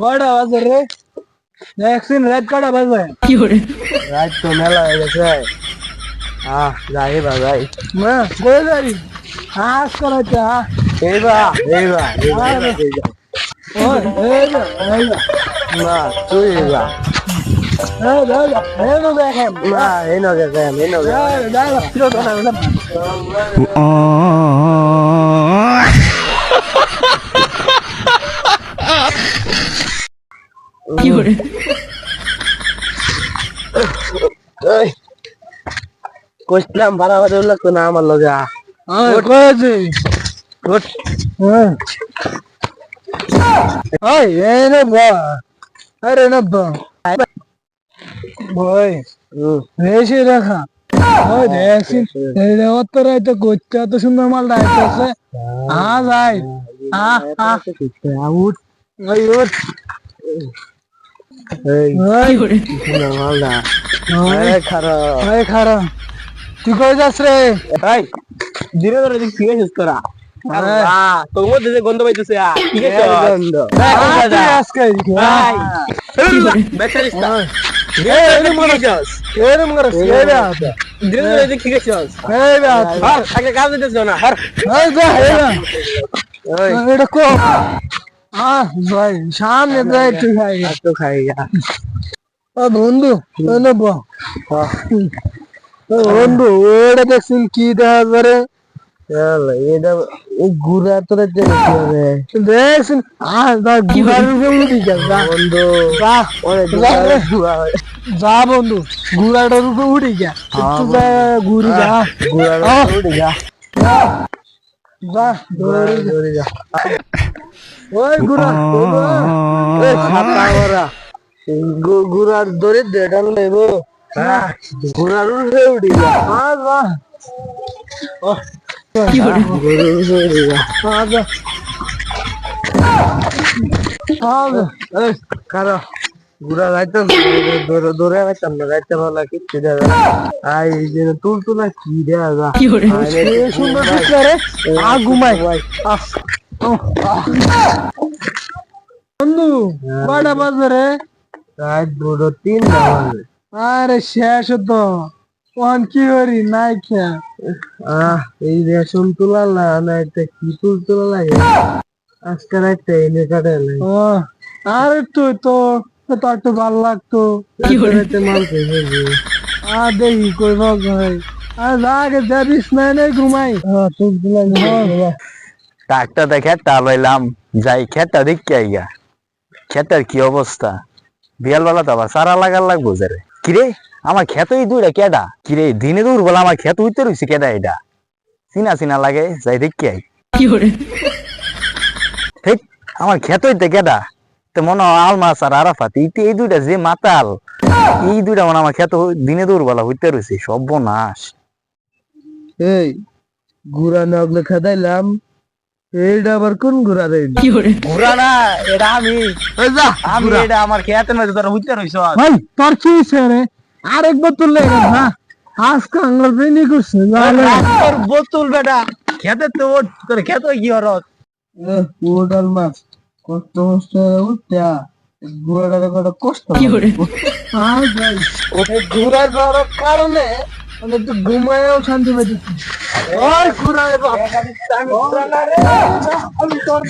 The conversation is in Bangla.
কয়টা বাজে রে? ভ্যাকসিন রাত কয়টা বাজে? রাত তো মেলা হয়ে গেছে। আহ যাই বা যাই। না কই যাবি? হাস। এইবা। ওই এই যা এই তুই এইবা এই যা এই যা এই যা দেখেন না এই যাই এই নগে এই যা যা কইলাম ভাড়া লাগতো না আমার লগে আরে না ওই রাখা ওই ভ্যাকসিন এই অত রাইতে করতে এত সুন্দর মালটা আইতেছে আ যাই। আ আ। উঠ। ওই উঠ। এই ওই। সুন্দর তুই কই যাস রে এই ধীরে ধীরে দেখ ঠিক আছে তোরা হ্যাঁ। তোর মধ্যে যে গন্ধ পাইতেছে গন্ধ আজকে এরম এরম এই ধীরে ধীরে দেখ এই আগে কাজ দিতেছ না এই যা, এই। এটা কো আহ ভাই সামনে যাই খাই তো খাই বন্ধু বন্ধু ওটা দেখছিস কি দেখা করে? এটা তোরা যে। বন্ধু যা ওরে যা রে। গুড়া যা বন্ধু গুড়াটার উপরে উঠি যা। যা ঘুরি যা গুড়া আহ। যা। যা যা দৌড়ে ওই ওরা গুড়ার দড়ি দেড়াল নেব। গুড়ার কারও গুড়া দৌড়ে না ভালো কিচ্ছু আই যে তুল কি সুন্দর রে আ ঘুমাই আহ, আহ। বন্ধু কয়টা বাজে তিন আরে শেষ তো। কোন কি করি? নাই খেয়া আহ এই রেশন তোলা না না এটা কি তুল তোলা লাগে। আজকে রাতে এনে কাটালে ও আরে তুই তো তো একটু ভালো লাগতো। রাতে মাল খেয়ে আ দেখি কই ভাই। আর আগে যাবিস না ঘুমাই। হ্যাঁ তুই দিলাই ট্রাক্টর দেখে টালাইলাম যাই খেতটা দেখি আইগা? খেতের কি অবস্থা? বিয়ালবেলা তো আবার সারা লাগার লাগবো যে কিরে আমার খেত এই দুইটা কেডা? কিরে দিনে দূর বলে আমার খেত উইতে রইছে কেডা এটা? চিনা চিনা লাগে যাই দেখি আই। ঠিক আমার খেত হইতে কেডা? তো মনে হয় আলমাস আর আরাফাত ইতে এই দুইটা যে মাতাল এই দুইটা মনে আমার খেত দিনে দূর বলা হইতে রইছে সর্বনাশ। এই গুড়া নগলে খাদাইলাম। এইটা আবার কোন গুড়া রে? ঘুরা না এটা আমি। এই যা আমি এটা আমার খেতের মধ্যে তোরা হইতে রইছ ভাই তোর কি হইছে রে? আরেকবার তুললে না? আজকে আঙ্গুল বেনি করছে জানে তোর বোতল বেটা। খেতে তো তোর খেতে কি হরত ওটাল মাছ কষ্ট কষ্ট উঠা কষ্ট আর ভাই। ওটা ঘুরার কারণে আমি একটু ঘুমায়ও শান্তি পাইতেছি ওই ঘুরার আমি তোর